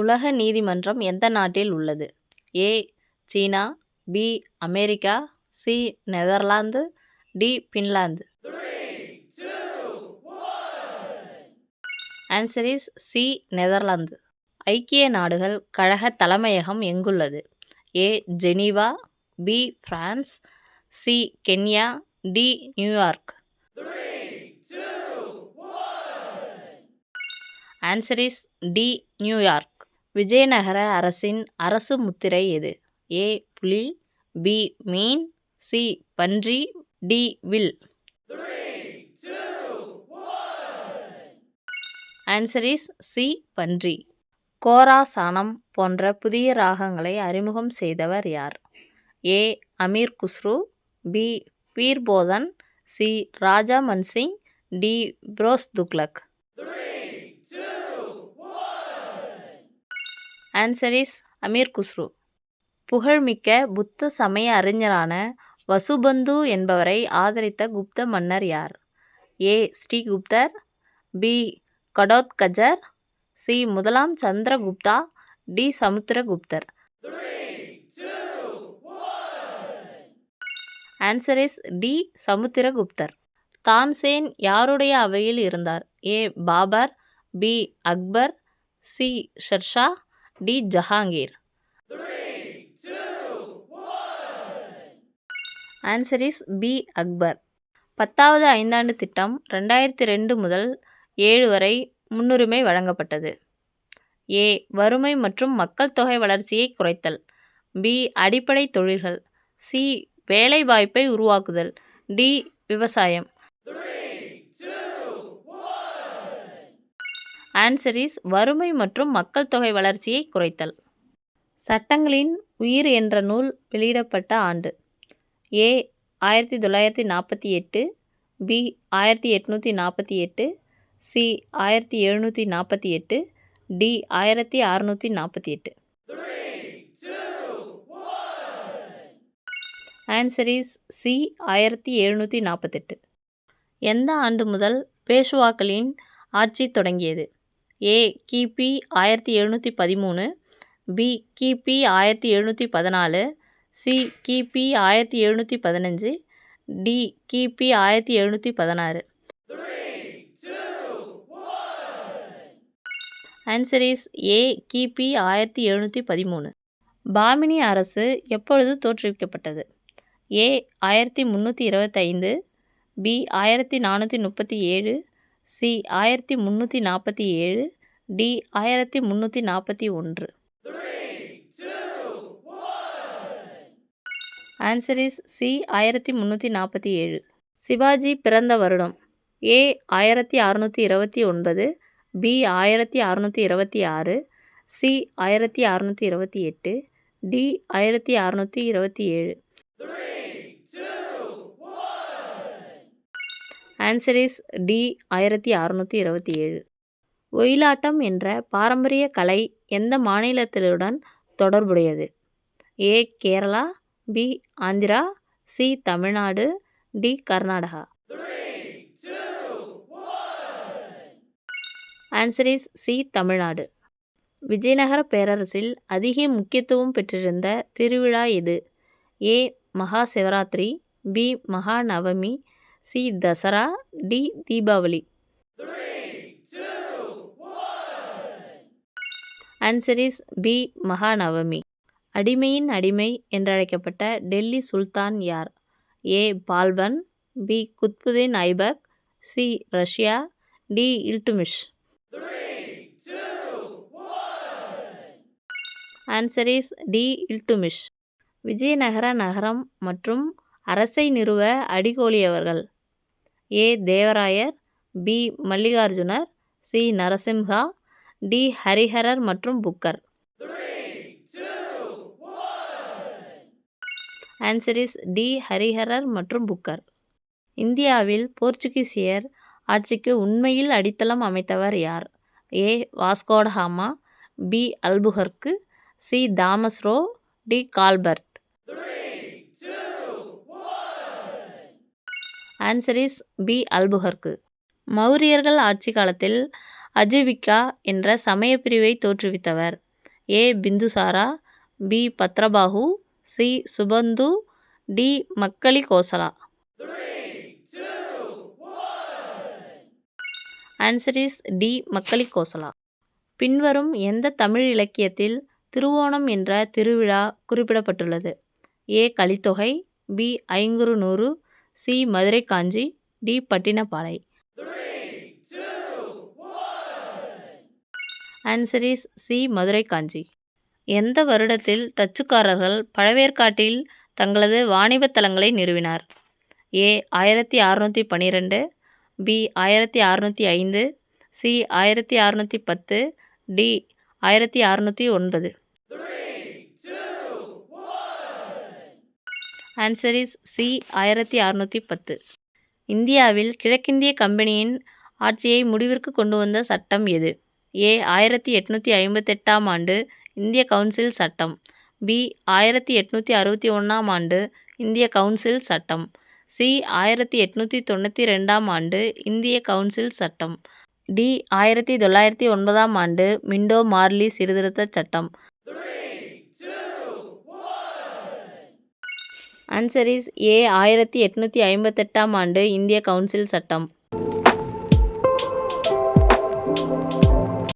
உலக நீதிமன்றம் எந்த நாட்டில் உள்ளது? A. China B. America C. Netherlands D. Finland. Answer is C Netherlands. ஐக்கிய நாடுகள் கழக தலைமையகம் எங்குள்ளது? A. Geneva B. France C. Kenya D. New York. Answer is D New York. Vijayanagara அரசின் அரசு முத்திரை எது? ஏ. புலி பி. மீன் சி. பன்றி டி. வில். ஆன்சர் இஸ் சி பன்றி. கோராசானம் போன்ற புதிய ராகங்களை அறிமுகம் செய்தவர் யார்? A. Amir Khusrau B. பீர்போதன் C. Raja Mansingh D. Firoz Tughlaq answer is Amir Khusro. புகழ்மிக்க புத்த சமய அறிஞரான வசுபந்து என்பவரை ஆதரித்த குப்த மன்னர் யார்? ஏ. ஸ்ரீகுப்தர் பி. கடோத்கஜர் சி. முதலாம் Chandragupta D. சமுத்திரகுப்தர். Answer is D. சமுத்திரகுப்தர். Tansen யாருடைய அவையில் இருந்தார்? A. Babar B. Akbar C. Shershah D Jahangir. Answer is B Akbar பத்தாவது ஐந்தாண்டு திட்டம் ரெண்டாயிரத்தி ரெண்டு முதல் ஏழு வரை முன்னுரிமை வழங்கப்பட்டது. ஏ வறுமை மற்றும் மக்கள் தொகை வளர்ச்சியை குறைத்தல். பி அடிப்படை தொழில்கள். சி வேலைவாய்ப்பை உருவாக்குதல். டி விவசாயம். ஆன்சரிஸ் வறுமை மற்றும் மக்கள் தொகை வளர்ச்சியை குறைத்தல். சட்டங்களின் உயிர் என்ற நூல் வெளியிடப்பட்ட ஆண்டு. ஏ ஆயிரத்தி தொள்ளாயிரத்தி நாற்பத்தி எட்டு பி ஆயிரத்தி எட்நூற்றி நாற்பத்தி எட்டு சி ஆயிரத்தி எழுநூற்றி நாற்பத்தி எட்டு டி ஆயிரத்தி அறநூற்றி நாற்பத்தி எட்டு. ஆன்சர் இஸ் சி ஆயிரத்தி எழுநூற்றி நாற்பத்தெட்டு. எந்த ஆண்டு முதல் பேஷ்வாக்களின் ஆட்சி தொடங்கியது? ஏ கிபி ஆயிரத்தி எழுநூற்றி பதிமூணு பி கிபி ஆயிரத்தி எழுநூற்றி பதினாலு சி கிபி ஆயிரத்தி எழுநூற்றி பதினஞ்சு டி கிபி ஆயிரத்தி எழுநூற்றி பதினாறு. ஆன்சர் இஸ் ஏ கிபி ஆயிரத்தி எழுநூற்றி பதிமூணு. பாமினி அரசு எப்பொழுது தோற்றுவிக்கப்பட்டது? ஏ ஆயிரத்தி முந்நூற்றி இருபத்தைந்து பி ஆயிரத்தி நானூற்றி முப்பத்தி ஏழு சி ஆயிரத்தி முந்நூற்றி நாற்பத்தி ஏழு டி ஆயிரத்தி முந்நூற்றி நாற்பத்தி ஒன்று. ஆன்சர் இஸ் சி ஆயிரத்தி முந்நூற்றி நாற்பத்தி ஏழு. சிவாஜி பிறந்த வருடம். ஏ ஆயிரத்தி அறநூற்றி இருபத்தி ஒன்பது. பி ஆயிரத்தி அறநூற்றி இருபத்தி ஆறு. சி ஆயிரத்தி அறநூற்றி இருபத்தி எட்டு. டி ஆயிரத்தி அறநூற்றி இருபத்தி ஏழு. ஆன்சர் இஸ் டி ஆயிரத்தி அறநூற்றி இருபத்தி ஏழு. ஒயிலாட்டம் என்ற பாரம்பரிய கலை எந்த மாநிலத்திலுடன் தொடர்புடையது? A Kerala B Andhra C Tamil Nadu D Karnataka. Answer is C Tamil Nadu. Vijayanagara பேரரசில் அதிக முக்கியத்துவம் பெற்றிருந்த திருவிழா இது A Maha Shivaratri B மகாநவமி C Dussehra D Deepavali. Answer is B மகாநவமி அடிமையின் அடிமை என்றழைக்கப்பட்ட டெல்லி சுல்தான் யார்? A Balban. B Qutbuddin Aibak. C Razia. D Iltutmish answer is D Iltutmish Vijayanagara நகரம் மற்றும் அரசை நிறுவ அடிகோலியவர்கள். ஏ. தேவராயர் பி. மல்லிகார்ஜுனர் சி. நரசிம்ஹா டி. ஹரிஹரர் மற்றும் புக்கர். ஆன்சர் இஸ் டி ஹரிஹரர் மற்றும் புக்கர். இந்தியாவில் போர்ச்சுகீசியர் ஆட்சிக்கு உண்மையில் அடித்தளம் அமைத்தவர் யார்? A. Vasco da Gama B. Albuquerque C. Thomas Roe D. Colbert. Answer is B. Albuquerque. மௌரியர்கள் ஆட்சி காலத்தில் அஜீவிகா என்ற சமய பிரிவை தோற்றுவித்தவர். A. Bindusara B. Bhadrabahu C. Subandhu D. Makkhali Gosala answer is D. Makkhali Gosala பின்வரும் எந்த தமிழ் இலக்கியத்தில் திருவோணம் என்ற திருவிழா குறிப்பிடப்பட்டுள்ளது? A. Kalithogai B. Ainkurunuru C. Madurai Kanchi D. Pattinappalai. Answer is C. Madurai Kanchi. எந்த வருடத்தில் டச்சுக்காரர்கள் பழவேற்காட்டில் தங்களது வாணிபத் தலங்களை நிறுவினார்? ஏ. ஆயிரத்தி அறுநூற்றி பன்னிரெண்டு பி. ஆயிரத்தி அறுநூற்றி ஐந்து சி. ஆயிரத்தி அறுநூற்றி பத்து டி. ஆயிரத்தி அறுநூற்றி ஒன்பது. ஆன்சர் இஸ் சி ஆயிரத்தி அறுநூற்றி பத்து. இந்தியாவில் கிழக்கிந்திய கம்பெனியின் ஆட்சியை முடிவிற்கு கொண்டு வந்த சட்டம் எது? ஏ ஆயிரத்தி எட்நூற்றி ஐம்பத்தெட்டாம் ஆண்டு இந்திய கவுன்சில் சட்டம். பி ஆயிரத்தி எட்நூற்றி அறுபத்தி ஒன்றாம் ஆண்டு இந்திய கவுன்சில் சட்டம். சி ஆயிரத்தி எட்நூற்றி தொண்ணூற்றி ரெண்டாம் ஆண்டு இந்திய கவுன்சில் சட்டம். டி ஆயிரத்தி தொள்ளாயிரத்தி ஒன்பதாம் ஆண்டு மிண்டோ மார்லி சீர்திருத்த சட்டம். ஆன்சர் இஸ் ஏ ஆயிரத்தி எட்நூற்றி ஐம்பத்தெட்டாம் ஆண்டு இந்திய கவுன்சில் சட்டம்.